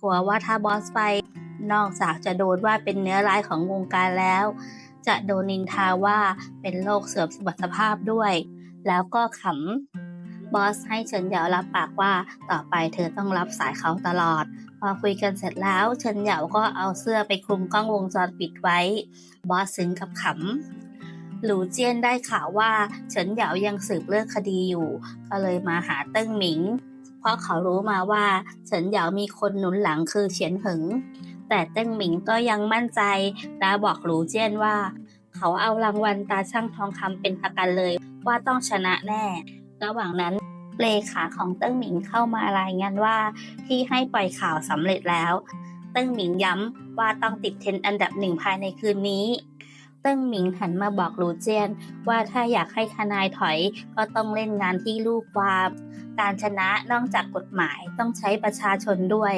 กลัวว่าถ้าบอสไป นอกจากจะโดนว่าเป็นเนื้อร้ายของวงการแล้ว จะโดนนินทาว่าเป็นโรคเสื่อมสมรรถภาพด้วย แล้วก็ขำบอสให้เฉินเหยารับปากว่าต่อไปเธอต้องรับสายเขาตลอด พอคุยกันเสร็จแล้วเฉินเหยาก็เอาเสื้อไปคลุมกล้องวงจรปิดไว้ บอสซึ้งกับขำหลูเจียนได้ข่าวว่าเฉินเหยายังสืบเรื่องคดีอยู่ ก็เลยมาหาเติ้งหมิง เพราะเขารู้มาว่าเฉินเหยามีคนหนุนหลังคือเฉียนหึง แต่เต้งหมิงก็ยังมั่นใจและบอกหลูเจี้ยนว่า เขาเอารางวัลตาช่างทองคำเป็นประกันเลยว่าต้องชนะแน่ ระหว่างนั้นเลขาของเติ้งหมิงเข้ามารายงานว่าที่ให้ปล่อยข่าวสำเร็จแล้ว เติ้งหมิงย้ำว่าต้องติดเทรนด์อันดับหนึ่งภายในคืนนี้ เติ้งหมิงหันมาบอกหลูเจียน ว่าถ้าอยากให้ทนายถอยก็ต้องเล่นงานที่ลูกความ การชนะนอกจากกฎหมายต้องใช้ประชาชนด้วย